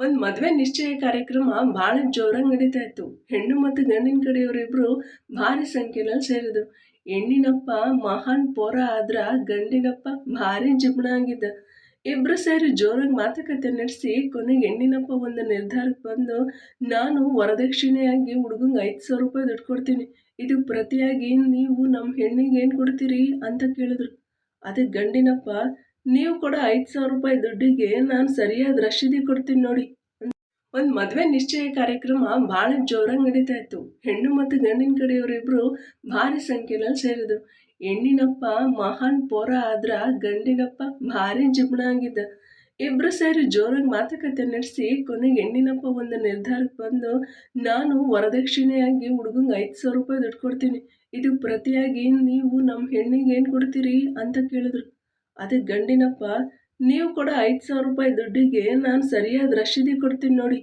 ಒಂದು ಮದುವೆ ನಿಶ್ಚಯ ಕಾರ್ಯಕ್ರಮ ಭಾಳ ಜೋರಾಗಿ ನಡೀತಾ ಇತ್ತು ಹೆಣ್ಣು ಮತ್ತು ಗಂಡಿನ ಕಡೆಯವರಿಬ್ರು ಭಾರಿ ಸಂಖ್ಯೆನಲ್ಲಿ ಸೇರಿದ್ರು. ಹೆಣ್ಣಿನಪ್ಪ ಮಹಾನ್ ಪೋರ ಆದ್ರ ಗಂಡಿನಪ್ಪ ಭಾರಿ ಜಿಬ್ಣ ಆಗಿದ್ದ. ಇಬ್ರು ಸೇರಿ ಜೋರಾಗಿ ಮಾತುಕತೆ ನಡೆಸಿ ಕೊನೆಗೆ ಹೆಣ್ಣಿನಪ್ಪ ಒಂದು ನಿರ್ಧಾರಕ್ಕೆ ಬಂದು, ನಾನು ವರದಕ್ಷಿಣೆಯಾಗಿ ಹುಡುಗಂಗೆ ಐದು ಸಾವಿರ ರೂಪಾಯಿ ದುಡ್ಡು ಕೊಡ್ತೀನಿ. ಇದು ಪ್ರತಿಯಾಗಿ ನೀವು ನಮ್ಮ ಹೆಣ್ಣಿಗೆ ಏನು ಕೊಡ್ತೀರಿ? ಅಂತ ಕೇಳಿದ್ರು. ಅದಕ್ಕೆ ಗಂಡಿನಪ್ಪ ನೀವು ಕೂಡ ಐದು ಸಾವಿರ ರೂಪಾಯಿ ದುಡ್ಡಿಗೆ ನಾನು ಸರಿಯಾದ ರಶೀದಿ ಕೊಡ್ತೀನಿ ನೋಡಿ ಒಂದು ಮದುವೆ ನಿಶ್ಚಯ ಕಾರ್ಯಕ್ರಮ ಭಾಳ ಜೋರಾಗಿ ನಡೀತಾ ಇತ್ತು. ಹೆಣ್ಣು ಮತ್ತು ಗಂಡಿನ ಕಡೆಯವರಿಬ್ಬರು ಭಾರಿ ಸಂಖ್ಯೆನಲ್ಲಿ ಸೇರಿದ್ರು. ಹೆಣ್ಣಿನಪ್ಪ ಮಹಾನ್ ಪೋರ ಆದ್ರ ಗಂಡಿನಪ್ಪ ಭಾರಿ ಜಿಗುಣ ಆಗಿದ್ದ. ಇಬ್ಬರು ಸೇರಿ ಜೋರಾಗಿ ಮಾತುಕತೆ ನಡೆಸಿ ಕೊನೆಗೆ ಹೆಣ್ಣಿನಪ್ಪ ಒಂದು ನಿರ್ಧಾರಕ್ಕೆ ಬಂದು, ನಾನು ವರದಕ್ಷಿಣೆಯಾಗಿ ಹುಡುಗಂಗೆ ಐದು ಸಾವಿರ ರೂಪಾಯಿ ದುಡ್ಡು ಕೊಡ್ತೀನಿ. ಇದು ಪ್ರತಿಯಾಗಿ ನೀವು ನಮ್ಮ ಹೆಣ್ಣಿಗೆ ಏನು ಕೊಡ್ತೀರಿ? ಅಂತ ಕೇಳಿದ್ರು. ಅದಕ್ಕೆ ಗಂಡಿನಪ್ಪ ನೀವು ಕೊಡೋ ಐದು ಸಾವಿರ ರೂಪಾಯಿ ದುಡ್ಡಿಗೆ ನಾನು ಸರಿಯಾದ ರಶೀದಿ ಕೊಡ್ತೀನಿ ನೋಡಿ.